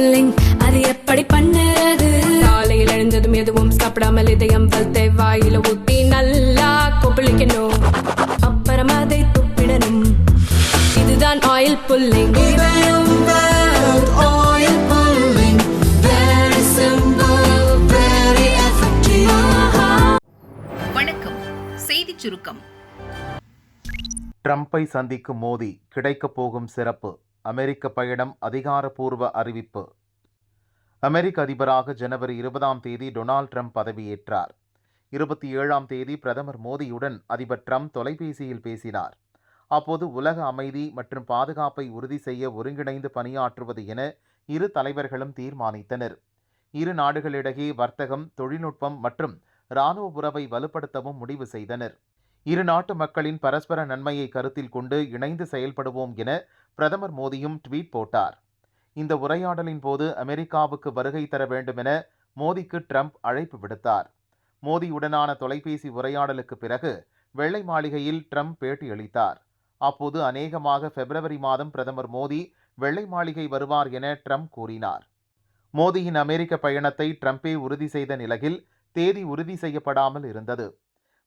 Pulling அது எப்படி பண்ணுறது? காலையில் எழுந்ததும் எதுவும் சாப்பிடாமல் இதயம் வளர்த்தை வாயில ஊத்தி நல்லா கொப்பளிக்கணும். அப்புறம் அதை துப்பிடணும். இதுதான் oil pulling oil pulling. Very simple, very effective. வணக்கம். செய்திச் சுருக்கம். ட்ரம்பை சந்திக்கும் மோடி கிடைக்கப் போகும் சிறப்பு. அமெரிக்க பயணம் அதிகாரப்பூர்வ அறிவிப்பு. அமெரிக்க அதிபராக ஜனவரி இருபதாம் தேதி டொனால்ட் ட்ரம்ப் பதவியேற்றார். இருபத்தி ஏழாம் தேதி பிரதமர் மோடியுடன் அதிபர் ட்ரம்ப் தொலைபேசியில் பேசினார். அப்போது உலக அமைதி மற்றும் பாதுகாப்பை உறுதி செய்ய ஒருங்கிணைந்து பணியாற்றுவது என இரு தலைவர்களும் தீர்மானித்தனர். இரு நாடுகளிடையே வர்த்தகம் தொழில்நுட்பம் மற்றும் இராணுவ உறவை வலுப்படுத்தவும் முடிவு செய்தனர். இரு நாட்டு மக்களின் பரஸ்பர நன்மையை கருத்தில் கொண்டு இணைந்து செயல்படுவோம் என பிரதமர் மோடியும் ட்வீட் போட்டார். இந்த உரையாடலின் போது அமெரிக்காவுக்கு வருகை தர வேண்டுமென மோடிக்கு ட்ரம்ப் அழைப்பு விடுத்தார். மோடியுடனான தொலைபேசி உரையாடலுக்கு பிறகு வெள்ளை மாளிகையில் ட்ரம்ப் பேட்டியளித்தார் அப்போது அநேகமாக பிப்ரவரி மாதம் பிரதமர் மோடி வெள்ளை மாளிகை வருவார் என ட்ரம்ப் கூறினார். மோடியின் அமெரிக்க பயணத்தை ட்ரம்பே உறுதி செய்த நிலையில் தேதி உறுதி செய்யப்படாமல் இருந்தது.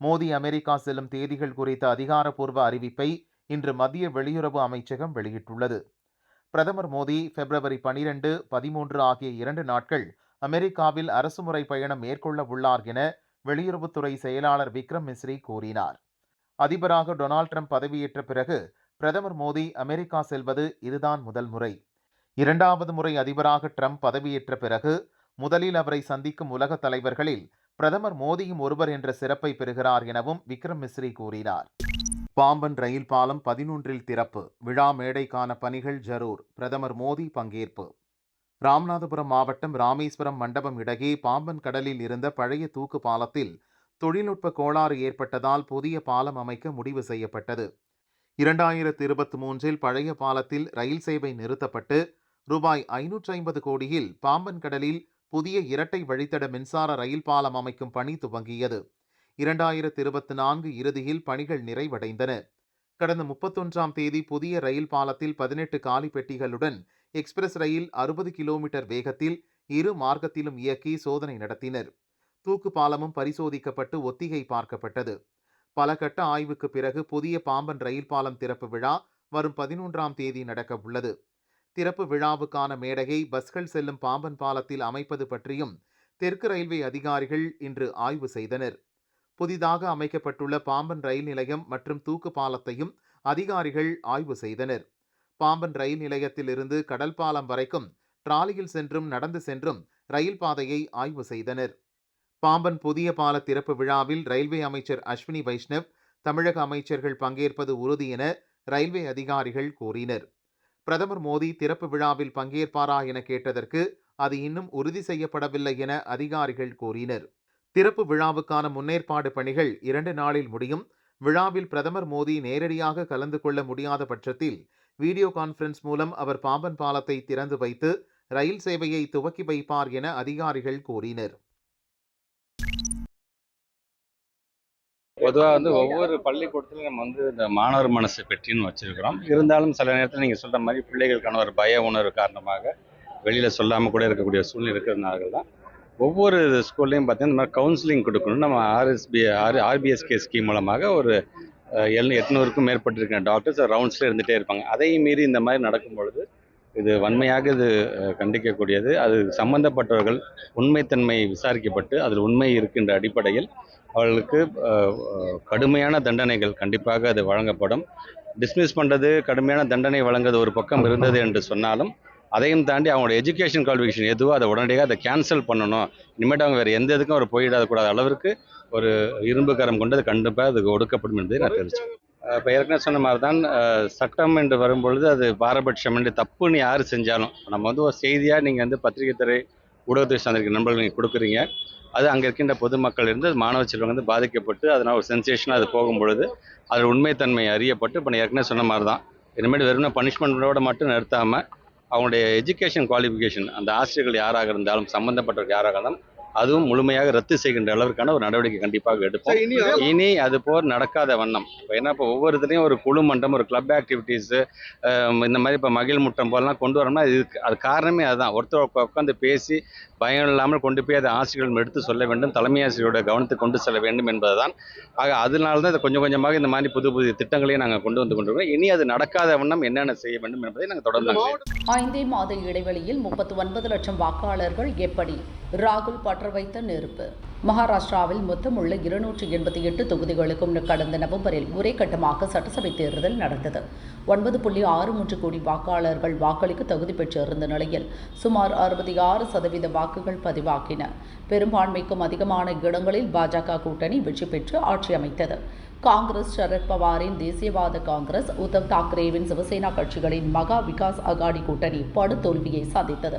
மோடி அமெரிக்கா செல்லும் தேதிகள் குறித்த அதிகாரப்பூர்வ அறிவிப்பை இன்று மத்திய வெளியுறவு அமைச்சகம் வெளியிட்டுள்ளது. பிரதமர் மோடி பிப்ரவரி பனிரெண்டு பதிமூன்று ஆகிய இரண்டு நாட்கள் அமெரிக்காவில் அரசுமுறை பயணம் மேற்கொள்ள உள்ளார் என வெளியுறவுத்துறை செயலாளர் விக்ரம் மிஸ்ரி கூறினார். அதிபராக டொனால்ட் ட்ரம்ப் பதவியேற்ற பிறகு பிரதமர் மோடி அமெரிக்கா செல்வது இதுதான் முதல் முறை. இரண்டாவது முறை அதிபராக ட்ரம்ப் பதவியேற்ற பிறகு முதலில் அவரை சந்திக்கும் உலக தலைவர்களில் பிரதமர் மோடியும் ஒருவர் என்ற சிறப்பை பெறுகிறார் எனவும் விக்ரம் மிஸ்ரி கூறினார். பாம்பன் ரயில் பாலம் பதினொன்றில் திறப்பு. விழா மேடைக்கான பணிகள் ஜரூர். பிரதமர் மோடி பங்கேற்பு. ராமநாதபுரம் மாவட்டம் ராமேஸ்வரம் மண்டபம் இடையே பாம்பன் கடலில் இருந்த பழைய தூக்கு பாலத்தில் தொழில்நுட்ப கோளாறு ஏற்பட்டதால் புதிய பாலம் அமைக்க முடிவு செய்யப்பட்டது. இரண்டாயிரத்து இருபத்தி மூன்றில் பழைய பாலத்தில் ரயில் சேவை நிறுத்தப்பட்டு ரூபாய் ஐநூற்றி ஐம்பது கோடியில் பாம்பன் கடலில் புதிய இரட்டை வழித்தட மின்சார ரயில் பாலம் அமைக்கும் பணி துவங்கியது. இரண்டாயிரத்து இருபத்தி நான்கு இறுதியில் பணிகள் நிறைவடைந்தன. கடந்த முப்பத்தொன்றாம் தேதி புதிய ரயில் பாலத்தில் பதினெட்டு காலி பெட்டிகளுடன் எக்ஸ்பிரஸ் ரயில் அறுபது கிலோமீட்டர் வேகத்தில் இரு மார்க்கத்திலும் இயக்கி சோதனை நடத்தினர். தூக்கு பாலமும் பரிசோதிக்கப்பட்டு ஒத்திகை பார்க்கப்பட்டது. பல கட்ட ஆய்வுக்கு பிறகு புதிய பாம்பன் ரயில் பாலம் திறப்பு விழா வரும் பதினொன்றாம் தேதி நடக்க உள்ளது திறப்பு விழாவுக்கான மேடையை பஸ்கள் செல்லும் பாம்பன் பாலத்தில் அமைப்பது பற்றியும் தெற்கு ரயில்வே அதிகாரிகள் இன்று ஆய்வு செய்தனர். புதிதாக அமைக்கப்பட்டுள்ள பாம்பன் ரயில் நிலையம் மற்றும் தூக்கு பாலத்தையும் அதிகாரிகள் ஆய்வு செய்தனர். பாம்பன் ரயில் நிலையத்திலிருந்து கடல் பாலம் வரைக்கும் டிராலியில் சென்றும் நடந்து சென்றும் ரயில் பாதையை ஆய்வு செய்தனர். பாம்பன் புதிய பால திறப்பு விழாவில் ரயில்வே அமைச்சர் அஸ்வினி வைஷ்ணவ் தமிழக அமைச்சர்கள் பங்கேற்பது உறுதி என ரயில்வே அதிகாரிகள் கூறினர். பிரதமர் மோடி திறப்பு விழாவில் பங்கேற்பாரா என கேட்டதற்கு அது இன்னும் உறுதி செய்யப்படவில்லை என அதிகாரிகள் கூறினர். திறப்பு விழாவுக்கான முன்னேற்பாடு பணிகள் இரண்டு நாளில் முடியும். விழாவில் பிரதமர் மோடி நேரடியாக கலந்து கொள்ள முடியாத பட்சத்தில் வீடியோ கான்ஃபரன்ஸ் மூலம் அவர் பாம்பன் பாலத்தை திறந்து வைத்து ரயில் சேவையை துவக்கி வைப்பார் என அதிகாரிகள் கூறினர். பொதுவாக வந்து ஒவ்வொரு பள்ளிக்கூடத்திலும் நம்ம வந்து இந்த மாணவர் மனசு பெற்றின்னு வச்சிருக்கிறோம். இருந்தாலும் சில நேரத்தில் நீங்கள் சொல்கிற மாதிரி பிள்ளைகளுக்கான ஒரு பய உணர்வு காரணமாக வெளியில் சொல்லாமல் கூட இருக்கக்கூடிய சூழ்நிலை இருக்கிறதுனால தான் ஒவ்வொரு ஸ்கூல்லையும் பார்த்தீங்கன்னா இந்த மாதிரி கவுன்சிலிங் கொடுக்கணும் நம்ம ஆர்எஸ்பி ஆர் ஆர்பிஎஸ்கே ஸ்கீம் மூலமாக ஒரு எல் எட்நூறுக்கும் மேற்பட்டிருக்கிற டாக்டர்ஸ் ரவுண்ட்ஸில் இருந்துகிட்டே இருப்பாங்க. அதையும் மீறி இந்த மாதிரி நடக்கும் பொழுது இது வன்மையாக இது கண்டிக்கக்கூடியது. அது சம்பந்தப்பட்டவர்கள் உண்மைத்தன்மை விசாரிக்கப்பட்டு அதில் உண்மை இருக்கின்ற அடிப்படையில் அவர்களுக்கு கடுமையான தண்டனைகள் கண்டிப்பாக அது வழங்கப்படும். டிஸ்மிஸ் பண்ணுறது கடுமையான தண்டனை வழங்குறது ஒரு பக்கம் இருந்தது என்று சொன்னாலும் அதையும் தாண்டி அவங்களோட எஜுகேஷன் குவாலிஃபிகேஷன் எதுவோ அதை உடனடியாக அதை கேன்சல் பண்ணணும். இனிமேட்டு அவங்க வேறு எந்த இதுக்கும் அவர் போயிடாதக்கூடாத அளவிற்கு ஒரு இரும்பு கரம் கொண்டு அது கண்டிப்பாக அதுக்கு ஒடுக்கப்படும் என்பதை நான் தெரிவிச்சேன் இப்போ ஏற்கனவே சொன்ன மாதிரி தான் சட்டம் என்று வரும்பொழுது அது பாரபட்சம் என்று தப்புன்னு யார் செஞ்சாலும். நம்ம வந்து ஒரு செய்தியாக நீங்கள் வந்து பத்திரிகை துறை ஊடகத்துறை சார்ந்திருக்கிற நண்பர்கள் நீங்கள் கொடுக்குறீங்க. அது அங்கே இருக்கின்ற பொதுமக்கள் இருந்து மாணவ செல்வங்க வந்து பாதிக்கப்பட்டு அதனால் ஒரு சென்சேஷனாக அது போகும் பொழுது அதில் உண்மைத்தன்மை அறியப்பட்டு இப்போ நான் ஏற்கனவே சொன்ன மாதிரி தான் இனிமேல் வெறும் பனிஷ்மெண்ட்டோட மட்டும் நிறுத்தாமல் அவங்களுடைய எஜுகேஷன் குவாலிஃபிகேஷன் அந்த ஆசிரியர்கள் யாராக இருந்தாலும் சம்மந்தப்பட்டவர்கள் யாராக இருந்தாலும் அதுவும் முழுமையாக ரத்து செய்கின்ற அளவிற்கான ஒரு நடவடிக்கை கண்டிப்பாக எடுப்போம். இனி அது போர் நடக்காத வண்ணம். இப்போ ஏன்னா இப்போ ஒவ்வொரு இதுலேயும் ஒரு குழு மன்றம் ஒரு கிளப் ஆக்டிவிட்டீஸு இந்த மாதிரி இப்போ மகிழ் முட்டம் போலாம் கொண்டு வரோம்னா இதுக்கு அது காரணமே அதுதான். ஒருத்தர் உட்கா- உட்காந்து பேசி பயம் இல்லாமல் கொண்டு போய் அதை ஆசிரியர்கள் எடுத்து சொல்ல வேண்டும் தலைமை ஆசிரியரோட கவனத்துக்கு கொண்டு செல்ல வேண்டும் என்பதுதான். ஆக அதனால தான் இதை கொஞ்சம் கொஞ்சமாக இந்த மாதிரி புது புது திட்டங்களையும் நாங்கள் கொண்டு வந்து கொண்டிருக்கோம். இனி அது நடக்காத வண்ணம் என்னென்ன செய்ய வேண்டும் என்பதை நாங்கள் தொடர்ந்து ஐந்தே மாத இடைவெளியில் முப்பத்து ஒன்பது லட்சம் வாக்காளர்கள் எப்படி? ராகுல் பற்ற வைத்த நெருப்பு. மகாராஷ்டிராவில் மொத்தம் உள்ள இருநூற்றி எண்பத்தி எட்டு தொகுதிகளுக்கும் கடந்த நவம்பரில் ஒரே கட்டமாக சட்டசபை தேர்தல் நடந்தது. ஒன்பது புள்ளி ஆறு மூன்று கோடி வாக்காளர்கள் வாக்களிக்க தகுதி பெற்றிருந்த நிலையில் சுமார் அறுபத்தி ஆறு சதவீத வாக்குகள் பதிவாகின. பெரும்பான்மைக்கும் அதிகமான இடங்களில் பாஜக கூட்டணி வெற்றி பெற்று ஆட்சி அமைத்தது. காங்கிரஸ் சரத் பவாரின் தேசியவாத காங்கிரஸ் உத்தவ் தாக்கரேவின் சிவசேனா கட்சிகளின் மகா விகாஸ் அகாடி கூட்டணி படுதோல்வியை சந்தித்தது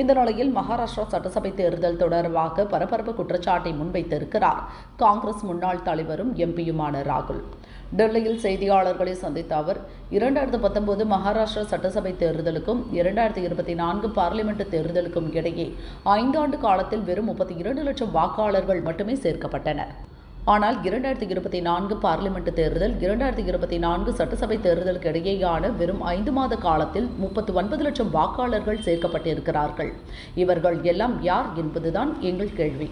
இந்த நிலையில் மகாராஷ்டிரா சட்டசபை தேர்தல் தொடர்பாக பரபரப்பு குற்றச்சாட்டை முன்வைத்திருக்கிறார் காங்கிரஸ் முன்னாள் தலைவரும் எம்பியுமான ராகுல். டெல்லியில் செய்தியாளர்களை சந்தித்த அவர் இரண்டாயிரத்து பத்தொன்பது மகாராஷ்டிரா சட்டசபை தேர்தலுக்கும் இரண்டாயிரத்தி இருபத்தி நான்கு பார்லிமெண்ட் தேர்தலுக்கும் இடையே ஐந்தாண்டு காலத்தில் வெறும் முப்பத்தி இரண்டு லட்சம் வாக்காளர்கள் மட்டுமே சேர்க்கப்பட்டனர். ஆனால் இரண்டாயிரத்தி இருபத்தி நான்கு பார்லிமெண்ட் தேர்தல் இரண்டாயிரத்தி இருபத்தி நான்கு சட்டசபை தேர்தலுக்கு இடையேயான வெறும் ஐந்து மாத காலத்தில் முப்பத்து ஒன்பது லட்சம் வாக்காளர்கள் சேர்க்கப்பட்டிருக்கிறார்கள். இவர்கள் எல்லாம் யார் என்பதுதான் எங்கள் கேள்வி.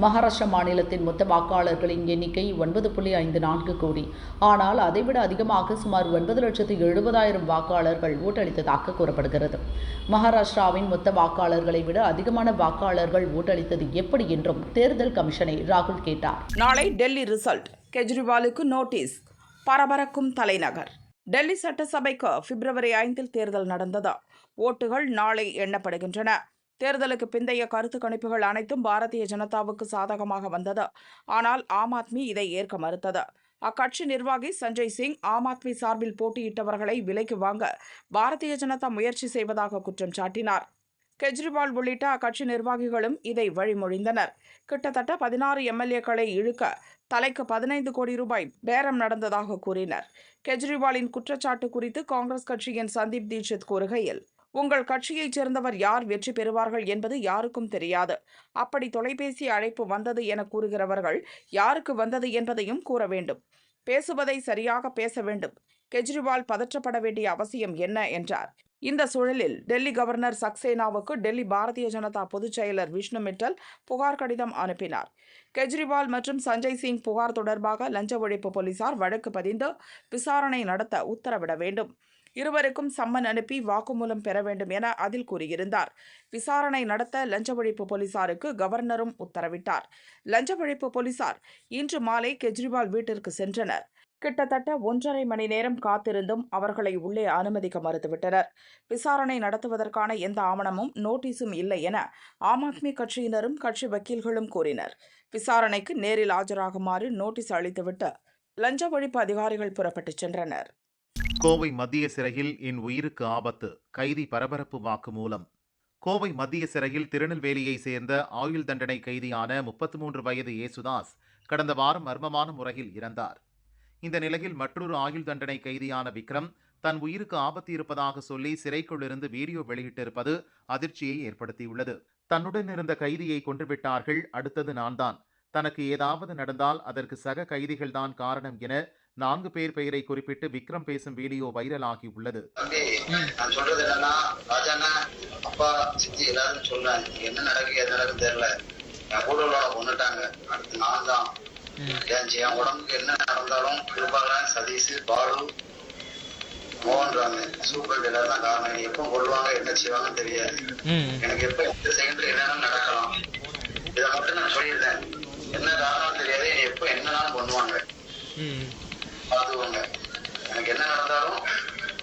மகாராஷ்டிரா மாநிலத்தின் மொத்த வாக்காளர்களின் எண்ணிக்கை ஒன்பது புள்ளி ஐந்து நான்கு கோடி. ஆனால் அதைவிட அதிகமாக சுமார் ஒன்பது லட்சத்து எழுபதாயிரம் வாக்காளர்கள் ஓட்டளித்ததாக கூறப்படுகிறது. மகாராஷ்டிராவின் மொத்த வாக்காளர்களை விட அதிகமான வாக்காளர்கள் ஓட்டளித்தது எப்படி என்றும் தேர்தல் கமிஷனை ராகுல் கேட்டார். நாளை டெல்லி ரிசல்ட். கெஜ்ரிவாலுக்கு நோட்டீஸ். பரபரக்கும் தலைநகர். டெல்லி சட்டசபைக்கு பிப்ரவரி ஐந்தில் தேர்தல் நடந்ததா? ஓட்டுகள் நாளை எண்ணப்படுகின்றன. தேர்தலுக்கு பிந்தைய கருத்து கணிப்புகள் அனைத்தும் பாரதிய ஜனதாவுக்கு சாதகமாக வந்தது. ஆனால் ஆம் ஆத்மி இதை ஏற்க மறுத்தது. அக்கட்சி நிர்வாகி சஞ்சய் சிங் ஆம் ஆத்மி சார்பில் போட்டியிட்டவர்களை விலைக்கு வாங்க பாரதிய ஜனதா முயற்சி செய்வதாக குற்றம் சாட்டினார். கெஜ்ரிவால் உள்ளிட்ட அக்கட்சி நிர்வாகிகளும் இதை வழிமொழிந்தனர். கிட்டத்தட்ட பதினாறு எம்எல்ஏக்களை இழுக்க தலைக்கு பதினைந்து கோடி ரூபாய் பேரம் நடந்ததாக கூறினர். கெஜ்ரிவாலின் குற்றச்சாட்டு குறித்து காங்கிரஸ் கட்சியின் சந்தீப் தீட்சித் கூறுகையில் உங்கள் கட்சியைச் சேர்ந்தவர் யார் வெற்றி பெறுவார்கள் என்பது யாருக்கும் தெரியாது. அப்படி தொலைபேசி அழைப்பு வந்தது என கூறுகிறவர்கள் யாருக்கு வந்தது என்பதையும் கூற வேண்டும். பேசுவதை சரியாக பேச வேண்டும். கெஜ்ரிவால் பதற்றப்பட வேண்டிய அவசியம் என்ன என்றார். இந்த சூழலில் டெல்லி கவர்னர் சக்சேனாவுக்கு டெல்லி பாரதிய ஜனதா பொதுச் செயலர் விஷ்ணு மிட்டல் புகார் கடிதம் அனுப்பினார். கெஜ்ரிவால் மற்றும் சஞ்சய் சிங் புகார் தொடர்பாக லஞ்ச ஒழிப்பு போலீசார் வழக்கு பதிந்து விசாரணை நடத்த உத்தரவிட வேண்டும். இருவருக்கும் சம்மன் அனுப்பி வாக்குமூலம் பெற வேண்டும் என அதில் கூறியிருந்தார். விசாரணை நடத்த லஞ்ச ஒழிப்பு போலீசாருக்கு கவர்னரும் உத்தரவிட்டார். லஞ்ச ஒழிப்பு போலீசார் இன்று மாலை கெஜ்ரிவால் வீட்டிற்கு சென்றனர். கிட்டத்தட்ட ஒன்றரை மணி நேரம் காத்திருந்தும் அவர்களை உள்ளே அனுமதிக்க மறுத்துவிட்டனர். விசாரணை நடத்துவதற்கான எந்த ஆவணமும் நோட்டீஸும் இல்லை என ஆம் ஆத்மி கட்சியினரும் கட்சி வக்கீல்களும் கூறினர். விசாரணைக்கு நேரில் ஆஜராகுமாறு நோட்டீஸ் அளித்துவிட்டு லஞ்ச ஒழிப்பு அதிகாரிகள் புறப்பட்டுச் சென்றனர். கோவை மத்திய சிறையில் என் உயிருக்கு ஆபத்து கைதி பரபரப்பு வாக்குமூலம் கோவை மத்திய சிறையில் திருநெல்வேலியை சேர்ந்த ஆயுள் தண்டனை கைதியான முப்பத்தி மூன்று வயது இயேசுதாஸ் கடந்த வாரம் மர்மமான முறையில் இறந்தார். இந்த நிலையில் மற்றொரு ஆயுள் தண்டனை கைதியான விக்ரம் தன் உயிருக்கு ஆபத்து இருப்பதாக சொல்லி சிறைக்குள்ளிருந்து வீடியோ வெளியிட்டிருப்பது அதிர்ச்சியை ஏற்படுத்தியுள்ளது. தன்னுடன் இருந்த கைதியை கொன்றுவிட்டார்கள் அடுத்தது நான்தான். தனக்கு ஏதாவது நடந்தால் அதற்கு சக கைதிகள்தான் காரணம் என நான்கு பேர் பெயரை குறிப்பிட்டு விக்ரம் பேசும் வீடியோ வைரலாகி உள்ளது. தம்பி நான் சொல்றது என்னன்னா ராஜாண்ணா அப்பா சித்தி எல்லாரும் சொல்றேன் என்ன நடக்கு எது நடக்குன்னு தெரியல. என் கூட உள்ளவங்க கொண்டுட்டாங்க அடுத்து நான் தான். என் உடம்புக்கு என்ன நடந்தாலும் கிருபாலன் சதீஷ் பாலு மோகன்றாங்க ராமு சூப்பர் எல்லாரும் தான் காரணம். இனி எப்போ கொள்வாங்க என்ன செய்வாங்கன்னு தெரியாது. எனக்கு எப்ப எந்த செகண்ட்ல என்னென்ன நடக்கலாம். இதை மட்டும் நான் சொல்லியிருந்தேன். என்ன காரணம் தெரியாது. இனி எப்போ என்னன்னாலும் பண்ணுவாங்க. பார்த்துக்கோங்க. எனக்கு என்ன நடந்தாலும்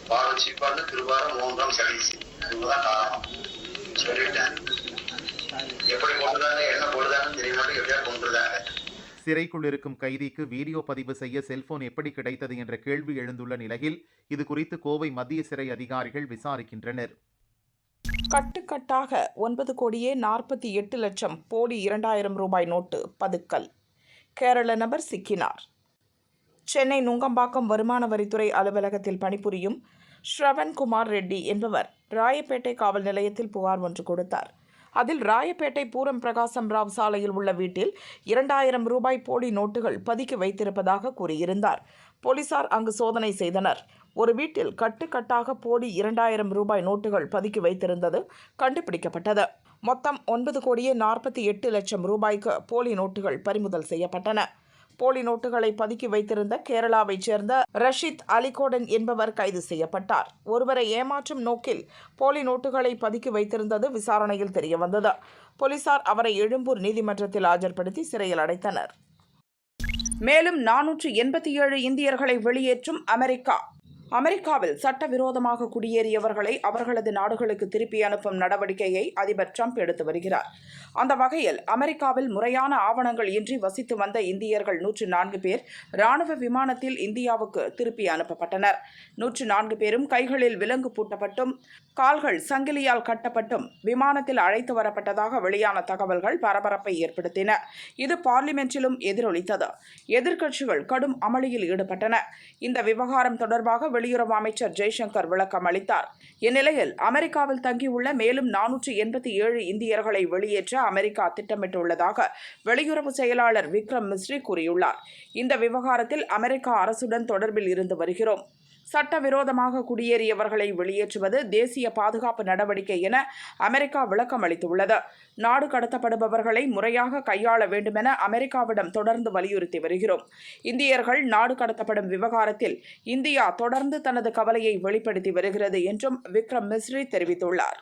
பாலு சீப்பாடு திருவாரம் மூன்றாம் சதீஷ் இவங்கதான் காரணம். சொல்லிட்டேன். எப்படி கொண்டுதாங்க என்ன போடுதாங்கன்னு தெரிய மாட்டேங்க எப்படியா கொண்டுதாங்க சிறைக்குள் இருக்கும் கைதிக்கு வீடியோ பதிவு செய்ய செல்போன் எப்படி கிடைத்தது என்ற கேள்வி எழுந்துள்ள நிலையில் இது குறித்து கோவை மத்திய சிறை அதிகாரிகள் விசாரிக்கின்றனர். கட்டுக்கட்டாக ஒன்பது கோடியே நாற்பத்தி எட்டு லட்சம் போலி இரண்டாயிரம் ரூபாய் நோட்டு பதுக்கல். கேரள நபர் சிக்கினார். சென்னை நுங்கம்பாக்கம் வருமான வரித்துறை அலுவலகத்தில் பணிபுரியும் ஸ்ரவன்குமார் ரெட்டி என்பவர் ராயப்பேட்டை காவல் நிலையத்தில் புகார் ஒன்று கொடுத்தார். அதில் ராயப்பேட்டை பூரம் பிரகாசம் ராவ் சாலையில் உள்ள வீட்டில் இரண்டாயிரம் ரூபாய் போலி நோட்டுகள் பதுக்கி வைத்திருப்பதாக கூறியிருந்தார். போலீசார் அங்கு சோதனை செய்தனர். ஒரு வீட்டில் கட்டுக்கட்டாக போலி இரண்டாயிரம் ரூபாய் நோட்டுகள் பதுக்கி வைத்திருந்தது கண்டுபிடிக்கப்பட்டது. மொத்தம் ஒன்பது கோடியே நாற்பத்தி எட்டு லட்சம் ரூபாய்க்கு போலி நோட்டுகள் பறிமுதல் செய்யப்பட்டன. போலி நோட்டுகளை பதுக்கி வைத்திருந்த கேரளாவைச் சேர்ந்த ரஷித் அலிகோடன் என்பவர் கைது செய்யப்பட்டார். ஒருவரை ஏமாற்றும் நோக்கில் போலி நோட்டுகளை பதுக்கி வைத்திருந்தது விசாரணையில் தெரியவந்தது. போலீசார் அவரை எழும்பூர் நீதிமன்றத்தில் ஆஜர்படுத்தி சிறையில் அடைத்தனர். மேலும் நானூற்று எண்பத்தி ஏழு இந்தியர்களை வெளியேற்றும் அமெரிக்கா. அமெரிக்காவில் சட்டவிரோதமாக குடியேறியவர்களை அவர்களது நாடுகளுக்கு திருப்பி அனுப்பும் நடவடிக்கையை அதிபர் ட்ரம்ப் எடுத்து வருகிறார். அந்த வகையில் அமெரிக்காவில் முறையான ஆவணங்கள் இன்றி வசித்து வந்த இந்தியர்கள் நூற்று நான்கு பேர் ராணுவ விமானத்தில் இந்தியாவுக்கு திருப்பி அனுப்பப்பட்டனர். நூற்று நான்கு பேரும் கைகளில் விலங்கு பூட்டப்பட்டும் கால்கள் சங்கிலியால் கட்டப்பட்டும் விமானத்தில் அழைத்து வரப்பட்டதாக வெளியான தகவல்கள் பரபரப்பை ஏற்படுத்தின. இது பார்லிமென்ட்டிலும் எதிரொலித்தது. எதிர்க்கட்சிகள் கடும் அமளியில் ஈடுபட்டன. இந்த விவகாரம் தொடர்பாக வெளியுறவு அமைச்சர் ஜெய்சங்கர் விளக்கம் அளித்தார். இந்நிலையில் அமெரிக்காவில் தங்கியுள்ள மேலும் நானூற்றி எண்பத்தி ஏழு இந்தியர்களை வெளியேற்ற அமெரிக்கா திட்டமிட்டுள்ளதாக வெளியுறவு செயலாளர் விக்ரம் மிஸ்ரி கூறியுள்ளார். இந்த விவகாரத்தில் அமெரிக்கா அரசுடன் தொடர்பில் இருந்து வருகிறோம். சட்டவிரோதமாக குடியேறியவர்களை வெளியேற்றுவது தேசிய பாதுகாப்பு நடவடிக்கை என அமெரிக்கா விளக்கம் அளித்துள்ளது. நாடு கடத்தப்படுபவர்களை முறையாக கையாள வேண்டுமென அமெரிக்காவிடம் தொடர்ந்து வலியுறுத்தி வருகிறோம். இந்தியர்கள் நாடு கடத்தப்படும் விவகாரத்தில் இந்தியா தொடர்ந்து தனது கவலையை வெளிப்படுத்தி வருகிறது என்றும் விக்ரம் மிஸ்ரி தெரிவித்துள்ளார்.